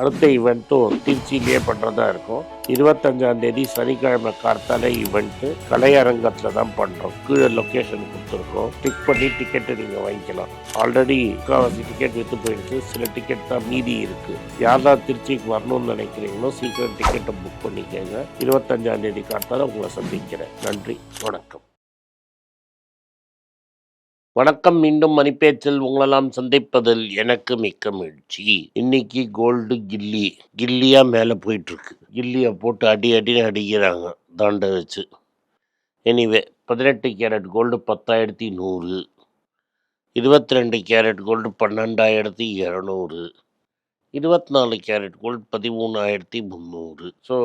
அடுத்த ஈவெண்ட்டும் திருச்சியிலேயே பண்ணுறதா இருக்கும். இருபத்தஞ்சாம் தேதி சனிக்கிழமை கார்த்தால ஈவெண்ட்டு கலையரங்கத்தில் தான் பண்ணுறோம் கீழே லொக்கேஷன் கொடுத்துருக்கோம். டிக் பண்ணி டிக்கெட்டு நீங்கள் வாங்கிக்கலாம். ஆல்ரெடி முக்கால்வாசி டிக்கெட் விற்று போயிடுச்சு சில டிக்கெட் தான் மீதி இருக்குது யாரெல்லாம் திருச்சிக்கு வரணும்னு நினைக்கிறீங்களோ சீக்கிரம் டிக்கெட்டை புக் பண்ணிக்கோங்க. இருபத்தஞ்சாம் தேதி கார்த்தால உங்களை சந்திக்கிறேன். நன்றி. வணக்கம். வணக்கம் மீண்டும் மணிப்பேச்சில் உங்களெல்லாம் சந்திப்பதில் எனக்கு மிக்க மகிழ்ச்சி. இன்னைக்கு கோல்டு கில்லி கில்லியா மேலே போயிட்டு இருக்கு கில்லியை போட்டு அடி அடின்னு அடிக்கிறாங்க தாண்ட வச்சு. எனிவே பதினெட்டு கேரட் கோல்டு பத்தாயிரத்தி நூறு. இருபத்தி ரெண்டு கேரட் கோல்டு பன்னெண்டாயிரத்தி இரநூறு. இருபத்தி நாலு கேரட் கோல்டு பதிமூணாயிரத்தி முந்நூறு ஸோ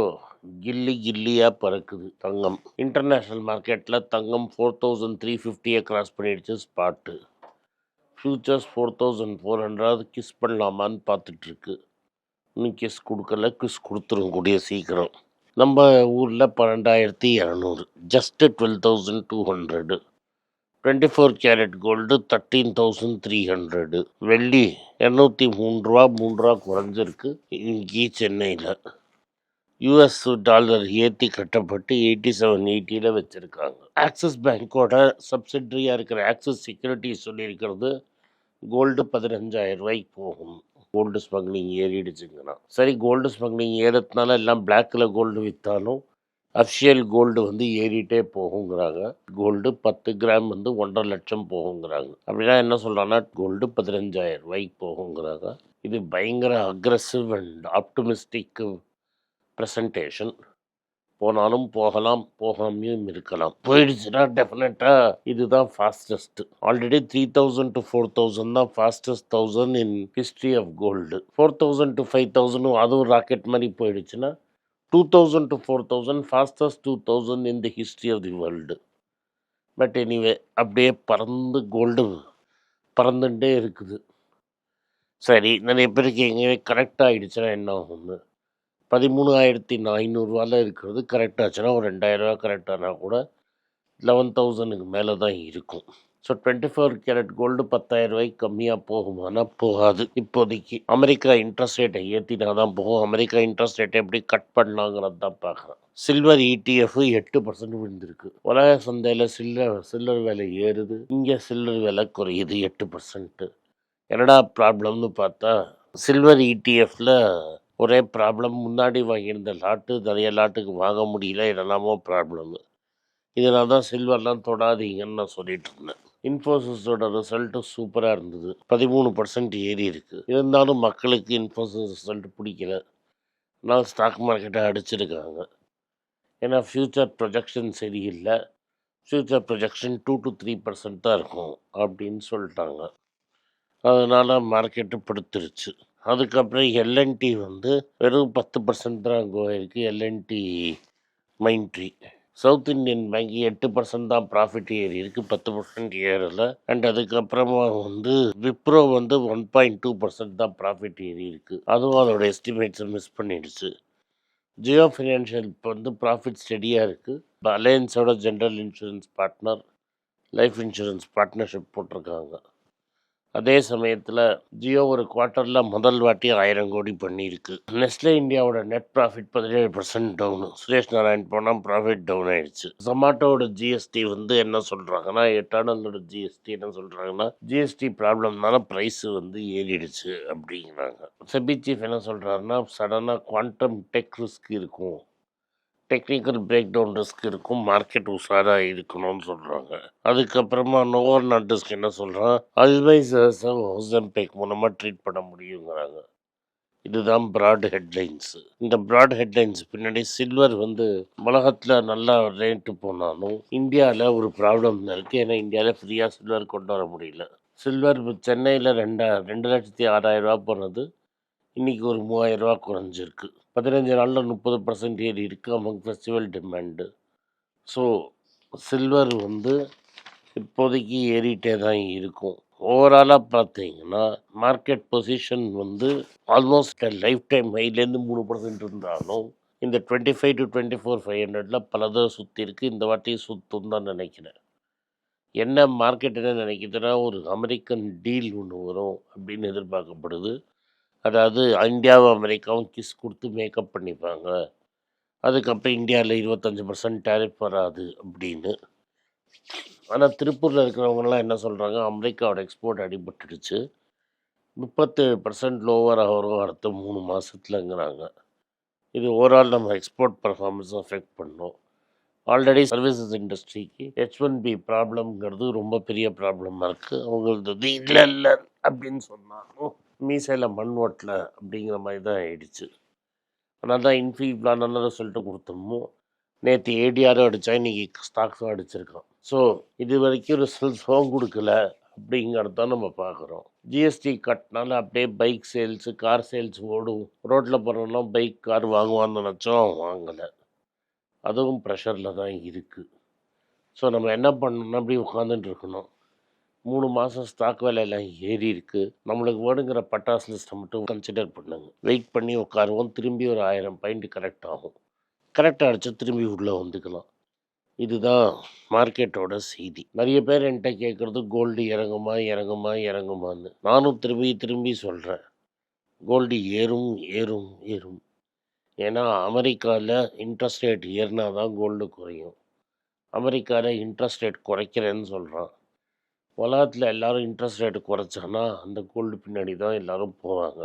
கில்லி கில்லியாக பறக்குது தங்கம். இன்டர்நேஷ்னல் மார்க்கெட்டில் தங்கம் ஃபோர் தௌசண்ட் த்ரீ ஃபிஃப்டியை கிராஸ் பண்ணிடுச்சு spot futures four thousand four hundred kiss பண்ணலாமான்னு பார்த்துட்ருக்கு. இன்னும் கிஸ் கொடுக்கல கிஸ் கொடுத்துரும் கூடிய சீக்கிரம். நம்ம ஊரில் பன்னெண்டாயிரத்தி இரநூறு just twelve thousand two hundred twenty four carat gold thirteen thousand three hundred வெள்ளி இரநூத்தி மூணு ரூபா மூணு ரூபா குறைஞ்சிருக்கு இன்றைக்கி சென்னையில் யூஎஸ் டாலர் ஏற்றி கட்டப்பட்டு எயிட்டி செவன் எயிட்டியில் வச்சுருக்காங்க. ஆக்சிஸ் பேங்க்கோட சப்சிட்ரியாக இருக்கிற ஆக்சிஸ் செக்யூரிட்டி சொல்லியிருக்கிறது கோல்டு பதினஞ்சாயிரம் ரூபாய்க்கு போகும். கோல்டு ஸ்மக்லிங் ஏறிடுச்சுங்கன்னா சரி கோல்டு ஸ்மக்லிங் ஏறதுனால எல்லாம் பிளாக்கில் கோல்டு விற்றாலும் அஃபிஷியல் கோல்டு வந்து ஏறிட்டே போகுங்கிறாங்க. கோல்டு பத்து கிராம் வந்து ஒன்றரை லட்சம் போகுங்கிறாங்க. அப்படின்னா என்ன சொல்கிறாங்கன்னா கோல்டு பதினஞ்சாயிரம் ரூபாய்க்கு போகுங்கிறாங்க. இது பயங்கர அக்ரஸிவ் அண்ட் ஆப்டமிஸ்டிக் ப்ரெசன்டேஷன் போனாலும் போகலாம் போகாமையும் இருக்கலாம். போயிடுச்சுன்னா டெஃபினட்டாக இதுதான் fastest already three thousand to four thousand தான் fastest thousand in history of gold four thousand to five தௌசண்டும் அதுவும் ராக்கெட் மாதிரி போயிடுச்சுன்னா two thousand to four thousand fastest two thousand in the history of the world but anyway அப்படியே பறந்து gold பறந்துட்டே இருக்குது. சரி நிறைய பேருக்கு எங்கேயுமே கரெக்டாக ஆகிடுச்சுன்னா என்ன ஆகும்னு. பதிமூணாயிரத்தி ஐநூறுரூவால இருக்கிறது கரெக்டாச்சுன்னா ஒரு ரெண்டாயிரரூவா கரெக்டானா கூட லெவன் தௌசண்ட்க்கு மேலே தான் இருக்கும். So twenty four carat gold பத்தாயிரம் ரூபாய்க்கு கம்மியாக போகுமானா போகாது. இப்போதைக்கு அமெரிக்கா இன்ட்ரெஸ்ட் ரேட்டை ஏற்றினா தான் போகும். அமெரிக்கா இன்ட்ரெஸ்ட் ரேட்டை எப்படி கட் பண்ணாங்கிறது தான் பார்க்குறேன் சில்வர் இடிஎஃப் எட்டு பர்சன்ட் விழுந்திருக்கு. உலக சந்தையில் சில்லர் சில்லர் விலை ஏறுது. இங்கே சில்லர் விலை குறையுது எட்டு பர்சன்ட்டு என்னடா ப்ராப்ளம்னு பார்த்தா சில்வர் இடிஎஃப்பில் இடிஎஃப்ல ஒரே ப்ராப்ளம் முன்னாடி வாங்கியிருந்த லாட்டு நிறைய லாட்டுக்கு வாங்க முடியல. என்னெல்லாமோ ப்ராப்ளம் இதனால தான் சில்வர்லாம் தொடாதீங்கன்னு நான் சொல்லிட்டு இருந்தேன். இன்ஃபோசிஸோட ரிசல்ட்டு சூப்பராக இருந்தது. பதிமூணு பர்சன்ட் ஏறி இருக்குது இருந்தாலும் மக்களுக்கு இன்ஃபோசிஸ் ரிசல்ட் பிடிக்கல. அதனால் ஸ்டாக் மார்க்கெட்டை அடிச்சிருக்காங்க. ஏன்னா ஃப்யூச்சர் ப்ரொஜெக்ஷன் சரியில்லை. Future projection two to three percent தான் இருக்கும் அப்படின்னு சொல்லிட்டாங்க. அதனால் மார்க்கெட்டு படுத்துருச்சு அதுக்கப்புறம் எல்என்டி வந்து வெறும் பத்து பர்சன்ட் தான் கோ எல்என்டி மைண்ட்ரி சவுத் இந்தியன் வங்கி எட்டு பர்சன்ட் தான் ப்ராஃபிட் ஏறி இருக்கு. பத்து பர்சன்ட் ஏறல. அண்ட் அதுக்கப்புறமா வந்து விப்ரோ வந்து ஒன் பாயிண்ட் டூ பர்சன்ட் தான் ப்ராஃபிட் ஏறி இருக்கு. அதுவும் அதோட எஸ்டிமேட்ஸை மிஸ் பண்ணிடுச்சு. ஜியோ ஃபினான்ஷியல் இப்போ வந்து ப்ராஃபிட் ஸ்டெடியாக இருக்குது அலையன்ஸோட general insurance partner life insurance partnership போட்டிருக்காங்க. அதே சமயத்தில் ஜியோ ஒரு குவார்ட்டரில் முதல் வாட்டி ஆயிரம் கோடி பண்ணியிருக்கு. நெஸ்லே இந்தியாவோட நெட் ப்ராஃபிட் பதினேழு பர்சன்ட் டவுனு சுரேஷ் நாராயண் போனால் ப்ராஃபிட் டவுன் ஆயிடுச்சு. ஜொமாட்டோட ஜிஎஸ்டி வந்து என்ன சொல்கிறாங்கன்னா எட்டானந்தோட ஜிஎஸ்டி என்ன சொல்கிறாங்கன்னா ஜிஎஸ்டி ப்ராப்ளம்னால ப்ரைஸ் வந்து ஏறிடுச்சு அப்படிங்கிறாங்க. செபி சீஃப் என்ன சொல்கிறாருன்னா சடனாக குவாண்டம் டெக் ரிஸ்க் இருக்கும். டெக்னிக்கல் பிரேக் டவுன் ரிஸ்க் இருக்கும் மார்க்கெட் உஷாராக இருக்கணும்னு சொல்கிறாங்க அதுக்கப்புறமா நோவர் நாட்டிஸ்க்கு என்ன சொல்கிறான் அல்வைசர்ஸை ஹோசம்பேக் மூலமாக ட்ரீட் பண்ண முடியுங்கிறாங்க. இதுதான் ப்ராட் ஹெட்லைன்ஸு இந்த ப்ராட் ஹெட்லைன்ஸ் பின்னாடி சில்வர் வந்து உலகத்தில் நல்லா ரேட்டு போனாலும் இந்தியாவில் ஒரு ப்ராப்ளம் இருக்குது ஏன்னா இந்தியாவில் ஃப்ரீயாக சில்வர் கொண்டு வர முடியல. சில்வர் சென்னையில் ரெண்டா ரெண்டு லட்சத்தி ஆறாயிரம் போனது. இன்றைக்கி ஒரு மூவாயிரம் குறைஞ்சிருக்கு. பதினஞ்சு நாளில் முப்பது பர்சன்ட் ஏறி இருக்குது அவங்க ஃபெஸ்டிவல் டிமாண்டு ஸோ சில்வர் வந்து இப்போதைக்கு ஏறிட்டே தான் இருக்கும். ஓவராலாக பார்த்தீங்கன்னா மார்க்கெட் பொசிஷன் வந்து ஆல்மோஸ்ட் லைஃப் டைம் ஹைலேருந்து மூணு பர்சன்ட் இருந்தாலும் இந்த twenty five to twenty four five ஹண்ட்ரடில் பல தடவை சுற்றி இருக்குது இந்த வாட்டி சுற்றும் தான் நினைக்கிறேன். என்ன மார்க்கெட் என்ன நினைக்குதுன்னா ஒரு அமெரிக்கன் டீல் ஒன்று வரும் அப்படின்னு எதிர்பார்க்கப்படுது. அதாவது இந்தியாவும் அமெரிக்காவும் கிஸ் கொடுத்து மேக்கப் பண்ணிப்பாங்க. அதுக்கப்புறம் இந்தியாவில் இருபத்தஞ்சி பர்சன்ட் டேரிஃப் வராது அப்படின்னு. ஆனால் திருப்பூரில் இருக்கிறவங்கலாம் என்ன சொல்கிறாங்க அமெரிக்காவோட எக்ஸ்போர்ட் அடிபட்டுடுச்சு. முப்பத்தேழு பர்சன்ட் லோவராக வரும் அடுத்த மூணு மாதத்துலங்கிறாங்க இது ஓவரால் நம்ம எக்ஸ்போர்ட் பர்ஃபார்மன்ஸ் அஃபெக்ட் பண்ணோம். ஆல்ரெடி சர்வீசஸ் இண்டஸ்ட்ரிக்கு ஹெச் ஒன் பி ப்ராப்ளம்ங்கிறது ரொம்ப பெரிய ப்ராப்ளமாக இருக்குது அவங்களது இல்லை இல்லை அப்படின்னு சொன்னாலும் மீசையில் மண் ஓட்டல அப்படிங்கிற மாதிரி தான் ஆயிடுச்சு. ஆனால் தான் இன்ஃபி இவ்வளோ நல்ல ரிசல்ட்டு கொடுத்தோமோ நேற்று ஏடிஆரும் அடித்தா இன்றைக்கி ஸ்டாக்ஸும் அடிச்சிருக்கான். ஸோ இது வரைக்கும் ரிசல்ட்ஸும் கொடுக்கல அப்படிங்கிறது தான் நம்ம பார்க்குறோம். ஜிஎஸ்டி கட்டினால அப்படியே பைக் சேல்ஸு கார் சேல்ஸ் ஓடும். ரோட்டில் போகிறவங்களாம் பைக் கார் வாங்குவான்னு நினச்சோம் வாங்கலை. அதுவும் ப்ரெஷரில் தான் இருக்குது ஸோ நம்ம என்ன பண்ணணும்னா அப்படி உட்காந்துட்டு இருக்கணும். மூணு மாதம் ஸ்டாக் விலையெல்லாம் ஏறி இருக்குது நம்மளுக்கு வேணுங்கிற பட்டாசு லிஸ்ட்டை மட்டும் கன்சிடர் பண்ணுங்க. வெயிட் பண்ணி உட்காருவோம். திரும்பி ஒரு ஆயிரம் பாயிண்ட் கரெக்ட் ஆகும். கரெக்டாக அடிச்சு திரும்பி உள்ளே வந்துக்கலாம். இதுதான் மார்க்கெட்டோட செய்தி. நிறைய பேர் என்கிட்ட கேட்குறது கோல்டு இறங்குமா இறங்குமா இறங்குமான்னு. நானும் திரும்பி திரும்பி சொல்கிறேன் கோல்டு ஏறும் ஏறும் ஏறும். ஏன்னா அமெரிக்காவில் இன்ட்ரெஸ்ட் ரேட் ஏறினா தான் கோல்டு குறையும். அமெரிக்காவில் இன்ட்ரெஸ்ட் ரேட் குறைக்கிறேன்னு சொல்கிறான் உலகத்தில் எல்லோரும் இன்ட்ரெஸ்ட் ரேட்டு குறைச்சானா அந்த கோல்டு பின்னாடி தான் எல்லோரும் போவாங்க.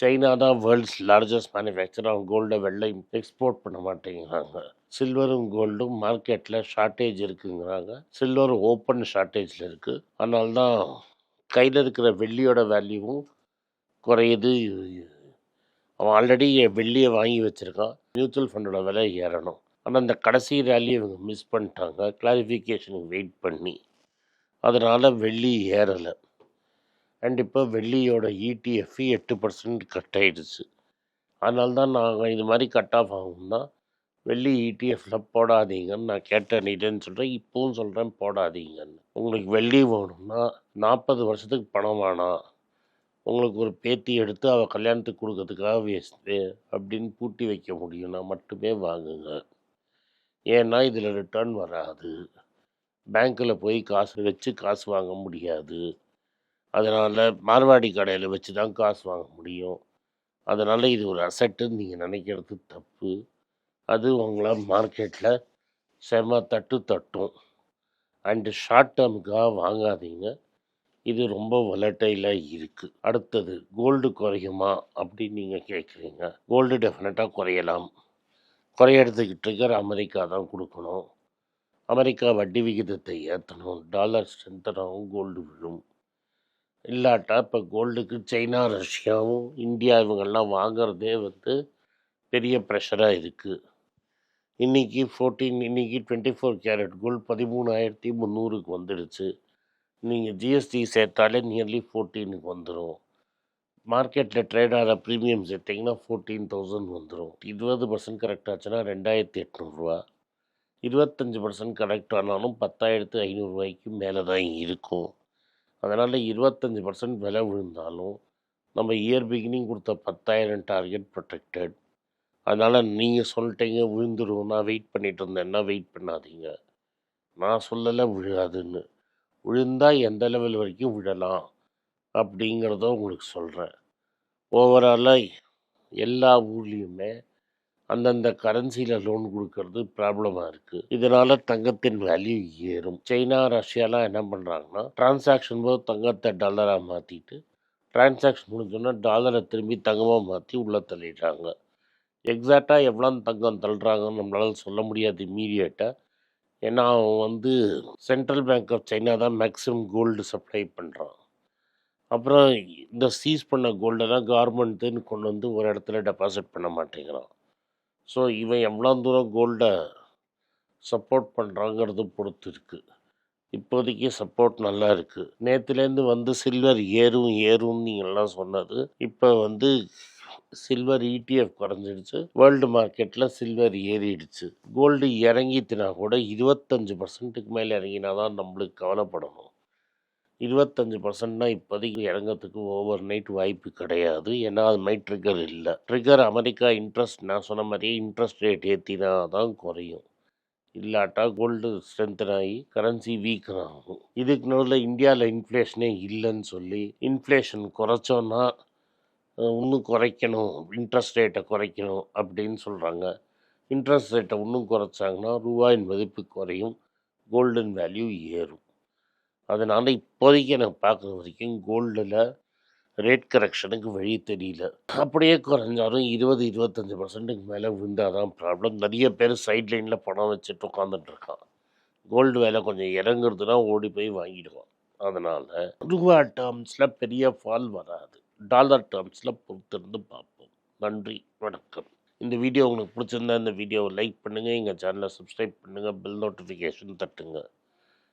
சைனா தான் வேர்ல்ட்ஸ் லார்ஜஸ்ட் மேனுஃபேக்சர் அவங்க கோல்டை வெள்ளை எக்ஸ்போர்ட் பண்ண மாட்டேங்கிறாங்க. சில்வரும் கோல்டும் மார்க்கெட்டில் ஷார்ட்டேஜ் இருக்குங்கிறாங்க. சில்வர் ஓப்பன் ஷார்ட்டேஜில் இருக்குது அதனால தான் கையில் இருக்கிற வெள்ளியோட வேல்யூவும் குறையுது. அவன் ஆல்ரெடி வெள்ளியை வாங்கி வச்சுருக்கான். மியூச்சுவல் ஃபண்டோட விலை ஏறணும். ஆனால் இந்த கடைசி ரேலியை இவங்க மிஸ் பண்ணிட்டாங்க. கிளாரிஃபிகேஷனுக்கு வெயிட் பண்ணி. அதனால் வெள்ளி ஏறலை. அண்ட் இப்போ வெள்ளியோட E இடிஎஃப் எட்டு பர்சன்ட் கட் ஆயிடுச்சு. அதனால தான் நாங்கள் இது மாதிரி கட் ஆஃப் ஆகும்னா வெள்ளி E இடிஎஃப்ல போடாதீங்கன்னு நான் கேட்டேன்னுட்டேன்னு சொல்கிறேன் இப்போவும் சொல்கிறேன் போடாதீங்கன்னு. உங்களுக்கு வெள்ளி வேணும்னா நாற்பது வருஷத்துக்கு பணம் வேணாம் உங்களுக்கு ஒரு பேத்தி எடுத்து அவள் கல்யாணத்துக்கு கொடுக்கறதுக்காக வேஸ்ட்டு அப்படின்னு பூட்டி வைக்க முடியும்னா மட்டுமே வாங்குங்க. ஏன்னா இதில் ரிட்டர்ன் வராது. பேங்க்கில் போய் காசு வச்சு காசு வாங்க முடியாது. அதனால் மார்வாடி கடையில் வச்சு தான் காசு வாங்க முடியும். அதனால் இது ஒரு அசட்டுன்னு நீங்கள் நினைக்கிறது தப்பு. அது உங்களை மார்க்கெட்டில் செம தட்டு தட்டும். அண்டு ஷார்ட் டேர்முக்காக வாங்காதீங்க. இது ரொம்ப வொலட்டைலாக இருக்குது அடுத்தது கோல்டு குறையுமா அப்படின்னு நீங்கள் கேட்குறீங்க கோல்டு டெஃபினட்டாக குறையலாம். குறைய எடுத்துக்கிட்டு இருக்கிற அமெரிக்கா தான் கொடுக்கணும். அமெரிக்கா வட்டி விகிதத்தை ஏற்றணும் டாலர் ஸ்ட்ரென்த்தனாகவும் கோல்டு விழும். இல்லாட்டா இப்போ கோல்டுக்கு சைனா ரஷ்யாவும் இந்தியா இவங்கெல்லாம் வாங்குறதே வந்து பெரிய ப்ரெஷராக இருக்குது இன்றைக்கி ஃபோர்டீன் இன்றைக்கி டுவெண்ட்டி ஃபோர் கேரட் கோல்டு பதிமூணாயிரத்தி முந்நூறுக்கு வந்துடுச்சு. நீங்கள் ஜிஎஸ்டி சேர்த்தாலே நியர்லி ஃபோர்டீனுக்கு வந்துடும் மார்க்கெட்டில் ட்ரேட் ஆகிற ப்ரீமியம் சேர்த்திங்கன்னா ஃபோர்டீன் தௌசண்ட் வந்துடும் இருபது பர்சன்ட் கரெக்ட் ஆச்சுன்னா ரெண்டாயிரத்தி எட்நூறுரூவா இருபத்தஞ்சி பர்சன்ட் கரெக்ட் ஆனாலும் பத்தாயிரத்து ஐநூறுரூவாய்க்கு மேலே தான் இருக்கும். அதனால் இருபத்தஞ்சி பர்சன்ட் விலை விழுந்தாலும் நம்ம இயர் பிகினிங் கொடுத்த பத்தாயிரம் டார்கெட் ப்ரொடெக்டட் அதனால் நீங்கள் சொல்லிட்டீங்க விழுந்துருவோம் நான் வெயிட் பண்ணிகிட்டு இருந்தேன்னா வெயிட் பண்ணாதீங்க. நான் சொல்லலை விழாதுன்னு. விழுந்தால் எந்த லெவல் வரைக்கும் விழலாம் அப்படிங்கிறத உங்களுக்கு சொல்கிறேன் ஓவராலாக எல்லா ஊர்லேயுமே அந்தந்த கரன்சியில் லோன் கொடுக்கறது ப்ராப்ளமாக இருக்குது இதனால் தங்கத்தின் வேல்யூ ஏறும். சைனா ரஷ்யாலாம் என்ன பண்ணுறாங்கன்னா டிரான்சாக்ஷன் போது தங்கத்தை டாலராக மாற்றிட்டு டிரான்சாக்ஷன் முடிஞ்சோன்னா டாலரை திரும்பி தங்கமாக மாற்றி உள்ளே தள்ளிடுறாங்க. எக்ஸாக்டாக எவ்வளோ தங்கம் தள்ளுறாங்கன்னு நம்மளால் சொல்ல முடியாது இம்மீடியட்டாக ஏன்னா அவன் வந்து சென்ட்ரல் பேங்க் ஆஃப் சைனா தான் மேக்ஸிமம் கோல்டு சப்ளை பண்ணுறான் அப்புறம் இந்த சீஸ் பண்ண கோல்டெல்லாம் கவர்மெண்ட்டுன்னு கொண்டு வந்து ஒரு இடத்துல டெபாசிட் பண்ண மாட்டேங்கிறான். ஸோ இவன் எவ்வளோ தூரம் கோல்டை சப்போர்ட் பண்ணுறாங்கிறது பொறுத்து இருக்குது இப்போதைக்கு சப்போர்ட் நல்லா இருக்குது நேற்றுலேருந்து வந்து சில்வர் ஏறும் ஏறும்னு நீங்கள்லாம் சொன்னது. இப்போ வந்து சில்வர் இடிஎஃப் குறைஞ்சிடுச்சு. வேர்ல்டு மார்க்கெட்டில் சில்வர் ஏறிடுச்சு. கோல்டு இறங்கித்தினா கூட இருபத்தஞ்சி பர்சன்ட்டுக்கு மேலே இறங்கினா தான் நம்மளுக்கு கவலைப்படணும். இருபத்தஞ்சு பர்சன்ட்னா இப்போதைக்கு இறங்கறதுக்கு ஓவர் நைட் வாய்ப்பு கிடையாது. ஏன்னா அது மாதிரி ட்ரிகர் இல்லை. ட்ரிகர் அமெரிக்கா இன்ட்ரெஸ்ட் நான் சொன்ன மாதிரியே இன்ட்ரெஸ்ட் ரேட் ஏற்றினா தான் குறையும். இல்லாட்டா கோல்டு ஸ்ட்ரென்தன் ஆகி கரன்சி வீக்கன் ஆகும். இதுக்கு நடுவில் இந்தியாவில் இன்ஃப்ளேஷனே இல்லைன்னு சொல்லி இன்ஃப்ளேஷன் குறைச்சோன்னா இன்னும் குறைக்கணும். இன்ட்ரெஸ்ட் ரேட்டை குறைக்கணும் அப்படின்னு சொல்கிறாங்க இன்ட்ரெஸ்ட் ரேட்டை இன்னும் குறைச்சாங்கன்னா ரூபாயின் மதிப்பு குறையும். கோல்டன் வேல்யூ ஏறும். அதனால் இப்போதைக்கு எனக்கு பார்க்குற வரைக்கும் கோல்டில் ரேட் கரெக்ஷனுக்கு வழி தெரியல. அப்படியே குறைஞ்சாலும் இருபது இருபத்தஞ்சி பர்சன்ட்டுக்கு மேலே விழுந்தால் தான் ப்ராப்ளம் நிறைய பேர் சைட் லைனில் பணம் வச்சுட்டு உட்காந்துட்டுருக்கான் கோல்டு விலை கொஞ்சம் இறங்குறதுனா ஓடி போய் வாங்கிடுவான். அதனால் ரூபா டேர்ம்ஸில் பெரிய ஃபால் வராது. டாலர் டேர்ம்ஸில் பொறுத்திருந்து பார்ப்போம். நன்றி வணக்கம். இந்த வீடியோ உங்களுக்கு பிடிச்சிருந்தா இந்த வீடியோவை லைக் பண்ணுங்கள் எங்கள் சேனலை சப்ஸ்கிரைப் பண்ணுங்கள் பெல் நோட்டிஃபிகேஷன் தட்டுங்க.